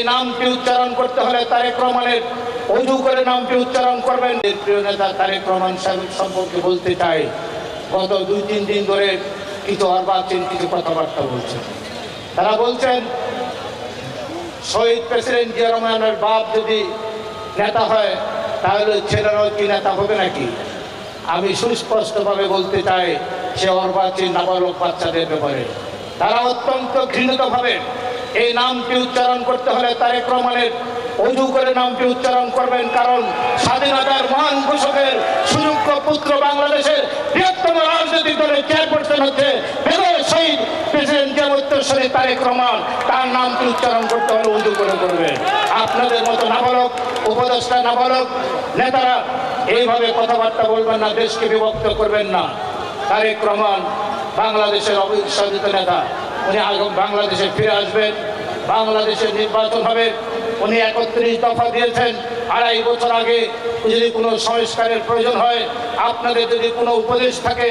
এই নামটি উচ্চারণ করতে হলে তারেক রহমানের অজু করে নামটি উচ্চারণ করবেন। প্রিয় নেতা তারেক রহমান সাহেব সম্পর্কে বলতে চাই, গত দুই তিন দিন ধরে কিছু অর্বাচীন কিছু কথাবার্তা বলছেন। তারা বলছেন, শহীদ প্রেসিডেন্ট জিয়া রহমানের বাপ যদি নেতা হয়, তাহলে ছেলেরাও কি নেতা হবে নাকি? আমি সুস্পষ্টভাবে বলতে চাই, সে অর্বাচীন নাবালক বাচ্চাদের ব্যাপারে। তারা অত্যন্ত ঘৃণিতভাবে এই নামটি উচ্চারণ করতে হলে তারেক রহমানের অজু করে নামটি উচ্চারণ করবেন, কারণ স্বাধীনতার মহান ঘোষকের সুযোগ্য পুত্র বাংলাদেশের বৃহত্তম রাজনৈতিক দলের চেয়ারপারসন হচ্ছে তার নামটি উচ্চারণ করতে হলে আপনাদের মতো নেতারা এইভাবে কথাবার্তা বলবেন না, দেশকে বিভক্ত করবেন না। বাংলাদেশের অবিশ্বাসিত নেতা। উনি আগাম বাংলাদেশে ফিরে আসবেন বাংলাদেশের নির্বাচন হবে। উনি একত্রিশ দফা দিয়েছেন। আড়াই বছর আগে যদি কোনো সংস্কারের প্রয়োজন হয়, আপনাদের যদি কোনো উপদেশ থাকে,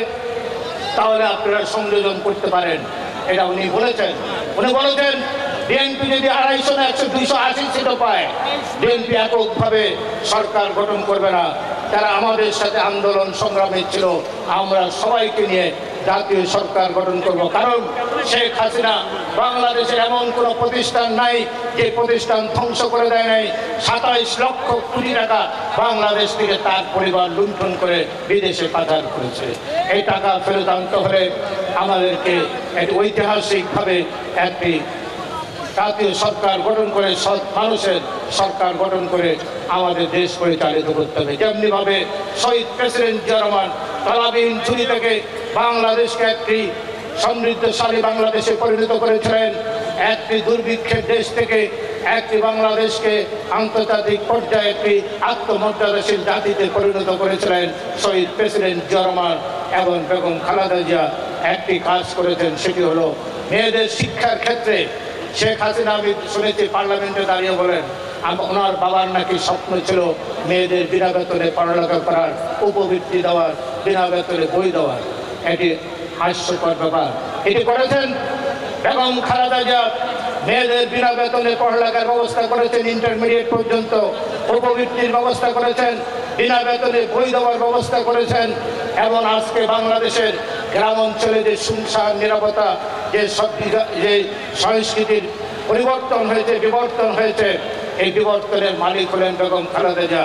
তাহলে আপনারা সংযোজন করতে পারেন। এটা উনি বলেছেন। উনি বলেছেন, বিএনপি যদি আড়াইশো না, একশো দুইশো আশি সিটও পায়, বিএনপি এককভাবে সরকার গঠন করবে না। তারা আমাদের সাথে আন্দোলন সংগ্রামে ছিল। আমরা সবাইকে নিয়ে জাতীয় সরকার গঠন করব। কারণ শেখ হাসিনা বাংলাদেশের এমন কোনো প্রতিষ্ঠান নাই যে প্রতিষ্ঠান ধ্বংস করে দেয় নাই। সাতাইশ লক্ষ কোটি টাকা বাংলাদেশ থেকে তার পরিবার লুণ্ঠন করে বিদেশে পাচার করেছে। এই টাকা ফেরত আনতে হলে আমাদেরকে একটি ঐতিহাসিকভাবে একটি জাতীয় সরকার গঠন করে সৎ মানুষের সরকার গঠন করে আমাদের দেশ পরিচালিত করতে হবে। যেমনিভাবে শহীদ প্রেসিডেন্ট জিয়া তালাবিহীন ছুরি থেকে বাংলাদেশকে একটি সমৃদ্ধশালী বাংলাদেশে পরিণত করেছিলেন, একটি দুর্ভিক্ষের দেশ থেকে একটি বাংলাদেশকে আন্তর্জাতিক পর্যায়ে একটি আত্মমর্যাদাশীল জাতিতে পরিণত করেছিলেন শহীদ প্রেসিডেন্ট জিয়া রহমান এবং বেগম খালেদা জিয়া। একটি কাজ করেছেন, সেটি হলো মেয়েদের শিক্ষার ক্ষেত্রে শেখ হাসিনা আমি শুনেছি, পার্লামেন্টে দাঁড়িয়ে বলেন ওনার বাবার নাকি স্বপ্ন ছিল মেয়েদের বিনা বেতনে পড়ালেখা করার, উপবৃত্তি দেওয়ার। বিনা বেতনে বই দেওয়ার। এটি হাস্যকর ব্যাপার। এটি করেছেন খালেদা জিয়া। মেয়েদের বিনা বেতনে পড়ালেখার ব্যবস্থা করেছেন ইন্টারমিডিয়েট পর্যন্ত। উপবৃত্তির ব্যবস্থা করেছেন, বিনা বেতনে বই দেওয়ার ব্যবস্থা করেছেন। এবং আজকে বাংলাদেশের গ্রাম অঞ্চলে যে শুনশান নিরাপত্তা, যে সব যে সংস্কৃতির পরিবর্তন হয়েছে, বিবর্তন হয়েছে, এই বিবর্তনের মালিক হলেন বেগম খালেদা